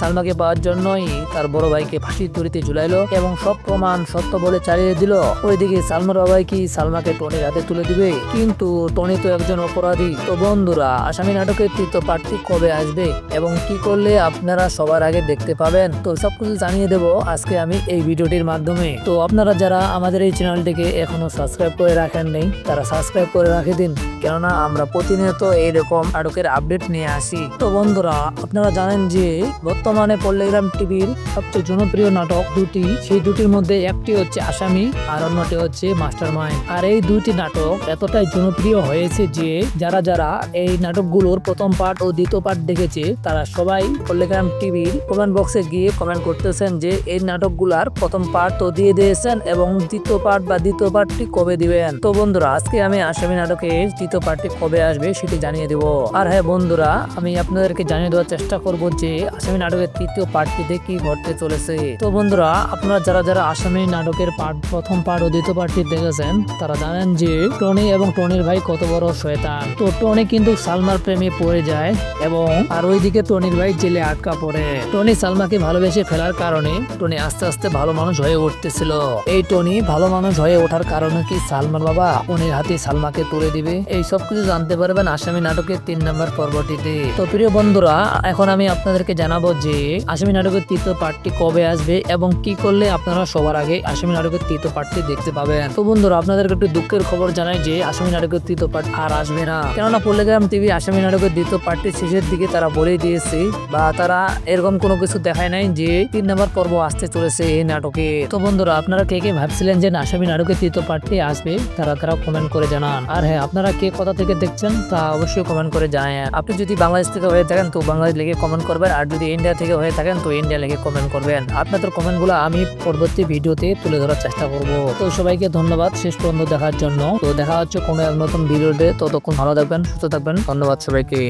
সালমাকে পাওয়ার জন্যই তার বড় ভাইকে ফাঁসির দড়িতে ঝুলাইলো এবং সব প্রমাণ সত্য বলে চালিয়ে দিল। ওইদিকে সালমার বাবাই কি সালমাকে টনির হাতে তুলে দিবে? কিন্তু টনি তো একজন অপরাধী। তো বন্ধুরা, আসামি নাটকের তৃতীয় পার্টটি কবে আসবে এবং কি করলে আপনারা সবার আগে দেখতে পাবেন? তো সবকিছু জানিয়ে দেব আজকে আমি এই ভিডিওটির মাধ্যমে। তো আপনারা যারা আমাদের এই চ্যানেলটিকে এখনও সাবস্ক্রাইব করে রাখেন নেই, তারা সাবস্ক্রাইব করে রাখে দিন। কেননা আমরা প্রতিনিয়ত এইরকম নাটকের আপডেট নিয়ে আসি। তো বন্ধুরা, আপনারা জানেন যে বর্তমানে পল্লিগ্রাম টিভির সবচেয়ে জনপ্রিয় নাটক দুটি। সেই দুটির মধ্যে একটি হচ্ছে আসামি আর অন্যটি হচ্ছে মাস্টার মাইন্ড আর এই দুটি নাটক এতটাই জনপ্রিয় হয়েছে যে যারা যারা এই নাটকগুলোর প্রথম পার্ট ও দ্বিতীয় পার্ট দেখেছে, তারা সবাই পল্লিগ্রাম টিভির কমেন্ট বক্সে গিয়ে কমেন্ট করতেছেন যে এই নাটকগুলার প্রথম পার্ট তো দিয়ে দিয়েছেন এবং দ্বিতীয় পার্ট বা দ্বিতীয় পার্টটি কবে দিবেন? তো বন্ধুরা, আজকে আমি আসামি নাটকের দ্বিতীয় পার্টটি কবে আসবে সেটি জানিয়ে দেব। আর হ্যাঁ বন্ধুরা, আমি আপনাদেরকে জানিয়ে দেওয়ার চেষ্টা করব যে আসামি নাটকের তৃতীয় পার্টটিতে কি ঘটতে চলেছে। তো বন্ধুরা, আপনারা যারা যারা আসামি নাটকের পার্ট, প্রথম পার্ট ও দ্বিতীয় পার্টটি দেখেছেন, তারা জানেন যে টনি এবং টনির ভাই কত বড় শয়তান। তো টনি কিন্তু সালমার প্রেমে পড়ে যায় এবং আর ওইদিকে টনির ভাই জেলে আটকা পড়ে। টনি সালমাকে ভালোবেসে ফেলার কারণে টনি আস্তে আস্তে ভালো মানুষ হয়ে উঠতেছিল। এই টনি ভালো মানুষ হয়ে ওঠার কারণে কি সালমার বাবা টনির হাতে সালমাকে তুলে দিবে? এই সব কিছু জানতে পারবেন আসামি নাটকের তিন নম্বর পর্বটিতে। তো প্রিয় বন্ধুরা, এখন আমি আপনাদেরকে জানাব যে আসামি নাটকের তৃতীয় পার্টটি কবে আসবে এবং কি করলে আপনারা সবার আগে আসামি নাটকের তৃতীয় পার্টটি দেখতে পাবেন। তো বন্ধুরা, আপনাদেরকে একটু দুঃখের খবর জানাই যে আসামি নাটকের তৃতীয় পার্ট আর আসবে না। কেননা পল্লিগ্রাম টিভি আসামি নাটকের দ্বিতীয় পার্টটি শেষের দিকে তারা বলে দিয়েছে বা তারা এরকম কোনো কিছু দেখায় নাই যে তিন নম্বর পর্ব আসতে চলেছে এই নাটকে। তো বন্ধুরা, আপনারা কে কে ভাবছিলেন যে আসামি নাটকের তৃতীয় পার্টটি আসবে? তারা তারা কমেন্ট করে জানান। আর হ্যাঁ আপনারা কে কোথা থেকে দেখছেন তা অবশ্যই কমেন্ট করে জানান। আপনি যদি বাংলাদেশ থেকে হয়ে থাকেন তো বাংলাদেশ লিখে কমেন্ট করবেন। আর যদি ইন্ডিয়া থেকে হয়ে থাকেন, তো ইন্ডিয়া লিখে কমেন্ট করবেন। আপনাদের কমেন্টগুলো আমি পরবর্তী ভিডিওতে তুলে ধরার চেষ্টা করব। তো সবাইকে ধন্যবাদ, শেষ পর্যন্ত দেখার জন্য। তো দেখা হচ্ছে কোনো এক নতুন ভিডিওতে। ততক্ষণ ভালো থাকবেন, সুস্থ থাকবেন। ধন্যবাদ সবাইকে।